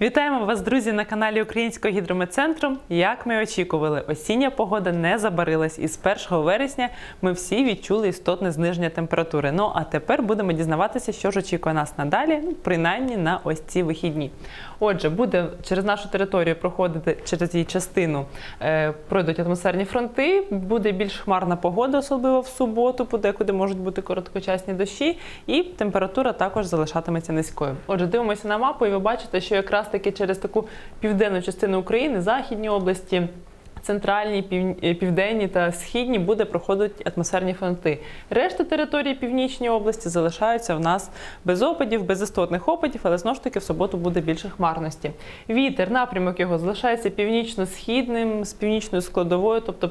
Вітаємо вас, друзі, на каналі Українського гідрометцентру. Як ми очікували, осіння погода не забарилась, і з 1 вересня ми всі відчули істотне зниження температури. Ну а тепер будемо дізнаватися, що ж очікує нас надалі, ну, принаймні на ось ці вихідні. Отже, буде через нашу територію проходити через її частину, е, пройдуть атмосферні фронти, буде більш хмарна погода, особливо в суботу, подекуди можуть бути короткочасні дощі, і температура також залишатиметься низькою. Отже, дивимося на мапу, і ви бачите, що якраз таки через таку південну частину України, західні області. Центральні, пів- е, південні та східні буде проходити атмосферні фронти. Решта території північної області залишаються в нас без опадів, без істотних опадів, але знову ж таки в суботу буде більше хмарності. Вітер, напрямок його залишається північно-східним з північною складовою, тобто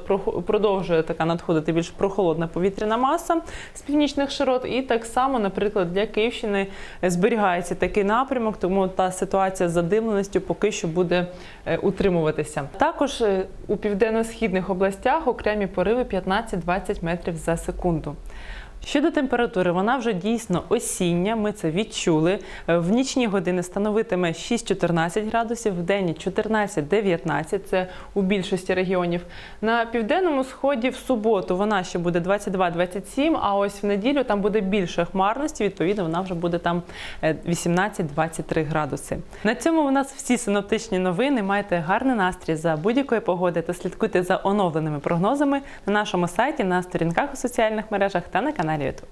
продовжує така надходити більш прохолодна повітряна маса з північних широт. І так само, наприклад, для Київщини зберігається такий напрямок, тому та ситуація з задимленістю поки що буде е, утримуватися. Також е, у південно-східних областях окремі пориви 15-20 метрів за секунду. Щодо температури, вона вже дійсно осіння. Ми це відчули. Е, В нічні години становитиме 6-14 градусів, в день 14-19, Це у більшості регіонів. На південному сході в суботу вона ще буде 22-27, А ось в неділю там буде більше хмарності. Відповідно, вона вже буде там е, 18-23 градуси. На цьому у нас всі синоптичні новини. Майте гарний настрій за будь-якої погоди та слідкуйте за оновленими прогнозами на нашому сайті, на сторінках у соціальних мережах та на каналі なれると。